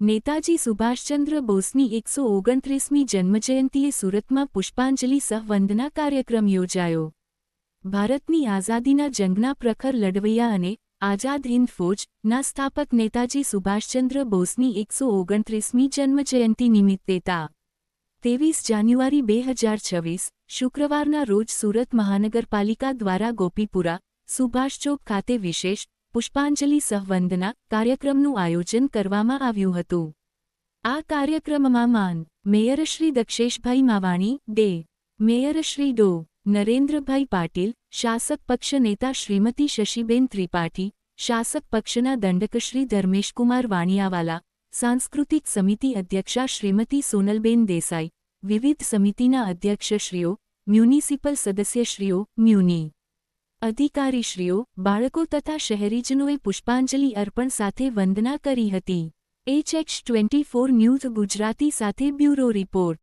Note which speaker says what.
Speaker 1: નેતાજી સુભાષચંદ્ર બોઝની એકસો ઓગણત્રીસમી જન્મજયંતિએ સુરતમાં પુષ્પાંજલિ સહવંદના કાર્યક્રમ યોજાયો. ભારતની આઝાદીના જંગના પ્રખર લડવૈયા અને આઝાદ હિન્દ ફૌજના સ્થાપક નેતાજી સુભાષચંદ્ર બોઝની એકસો ઓગણત્રીસમી જન્મજયંતિ નિમિત્તે તા. ત્રેવીસ જાન્યુઆરી બે હજાર છવ્વીસ, શુક્રવારના રોજ સુરત મહાનગરપાલિકા દ્વારા ગોપીપુરા સુભાષ ચોક ખાતે વિશેષ પુષ્પાંજલિ સહવંદના કાર્યક્રમનું આયોજન કરવામાં આવ્યું હતું. આ કાર્યક્રમમાં માન, મેયર શ્રી દક્ષેશભાઈ માવાણી, ડે, મેયર શ્રી ડો, નરેન્દ્રભાઈ પાટીલ, શાસક પક્ષ નેતા શ્રીમતી શશીબેન ત્રિપાઠી, શાસક પક્ષના દંડક શ્રી ધર્મેશકુમાર વાણિયાવાલા, સાંસ્કૃતિક સમિતિ અધ્યક્ષા શ્રીમતી સોનલબેન દેસાઈ, વિવિધ સમિતિના અધ્યક્ષશ્રીઓ, મ્યુનિસિપલ સદસ્યશ્રીઓ, મ્યુનિ અધિકારીશ્રીઓ, બાળકો તથા શહેરીજનોએ પુષ્પાંજલિ અર્પણ સાથે વંદના કરી હતી. HH twenty four news Gujarati સાથે બ્યુરો રિપોર્ટ.